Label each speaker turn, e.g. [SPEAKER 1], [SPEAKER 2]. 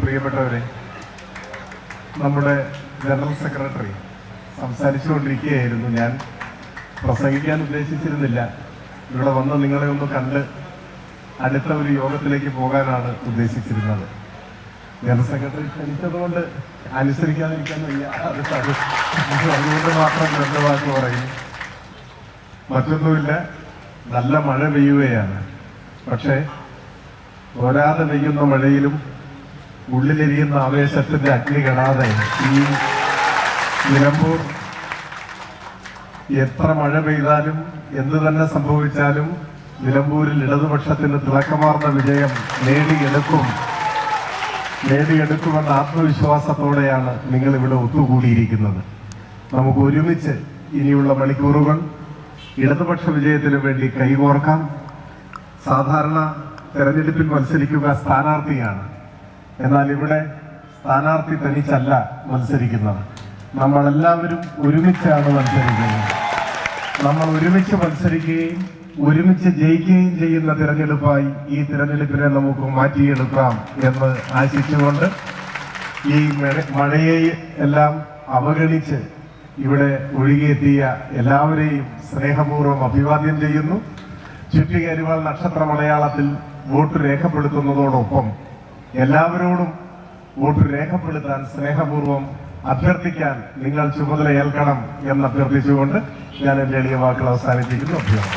[SPEAKER 1] പ്രിയപ്പെട്ടവരെ നമ്മുടെ general secretary സംസാരിച്ചുകൊണ്ടിരിക്കുകയായിരുന്നു. ഞാൻ പ്രസംഗിക്കാൻ ഉദ്ദേശിച്ചിരുന്നില്ല. ഇവിടെ വന്ന് നിങ്ങളെ ഒന്ന് കണ്ട് അടുത്ത ഒരു യോഗത്തിലേക്ക് പോകാനാണ് ഉദ്ദേശിച്ചിരുന്നത്. ജനറൽ സെക്രട്ടറി ക്ഷണിച്ചതുകൊണ്ട് അനുസരിക്കാതിരിക്കാൻ വയ്യ. അത് അത് അതുകൊണ്ട് മാത്രം രണ്ട് വാക്ക് പറയും. മറ്റൊന്നുമില്ല നല്ല മഴ പെയ്യുകയാണ്. പക്ഷേ തോരാതെ പെയ്യുന്ന മഴയിലും ഉള്ളിലെരിയുന്ന ആവേശത്തിന്റെ അഗ്നി കെടാതെ ഈ നിലമ്പൂർ എത്ര മഴ പെയ്താലും എന്ത് തന്നെ സംഭവിച്ചാലും നിലമ്പൂരിൽ ഇടതുപക്ഷത്തിന് തിളക്കമാർന്ന വിജയം നേടിയെടുക്കും. നേടിയെടുക്കുമെന്ന ആത്മവിശ്വാസത്തോടെയാണ് നിങ്ങൾ ഇവിടെ ഒത്തുകൂടിയിരിക്കുന്നത്. നമുക്ക് ഒരുമിച്ച് ഇനിയുള്ള മണിക്കൂറുകൾ ഇടതുപക്ഷ വിജയത്തിനു വേണ്ടി കൈകോർക്കാം. സാധാരണ തെരഞ്ഞെടുപ്പിൽ മത്സരിക്കുക സ്ഥാനാർത്ഥിയാണ്. എന്നാൽ ഇവിടെ സ്ഥാനാർത്ഥി തനിച്ചല്ല മത്സരിക്കുന്നത്. നമ്മളെല്ലാവരും ഒരുമിച്ചാണ് മത്സരിക്കുന്നത്. നമ്മൾ ഒരുമിച്ച് മത്സരിക്കുകയും ഒരുമിച്ച് ജയിക്കുകയും ചെയ്യുന്ന തിരഞ്ഞെടുപ്പായി ഈ തിരഞ്ഞെടുപ്പിനെ നമുക്ക് മാറ്റിയെടുക്കാം എന്ന് ആശിച്ചുകൊണ്ട് ഈ മഴ- മഴയെ എല്ലാം അവഗണിച്ച് ഇവിടെ ഒഴുകിയെത്തിയ എല്ലാവരെയും സ്നേഹപൂർവം അഭിവാദ്യം ചെയ്യുന്നു. ചുറ്റികരിവാൾ നക്ഷത്ര മലയാളത്തിൽ വോട്ട് രേഖപ്പെടുത്തുന്നതോടൊപ്പം എല്ലാവരോടും വോട്ട് രേഖപ്പെടുത്താൻ സ്നേഹപൂർവം അഭ്യർത്ഥിക്കാൻ നിങ്ങൾ ചുമതല ഏൽക്കണം എന്ന് അഭ്യർത്ഥിച്ചുകൊണ്ട് ഞാൻ എന്റെ എളിയ വാക്കുകൾ അവസാനിപ്പിക്കുന്നു.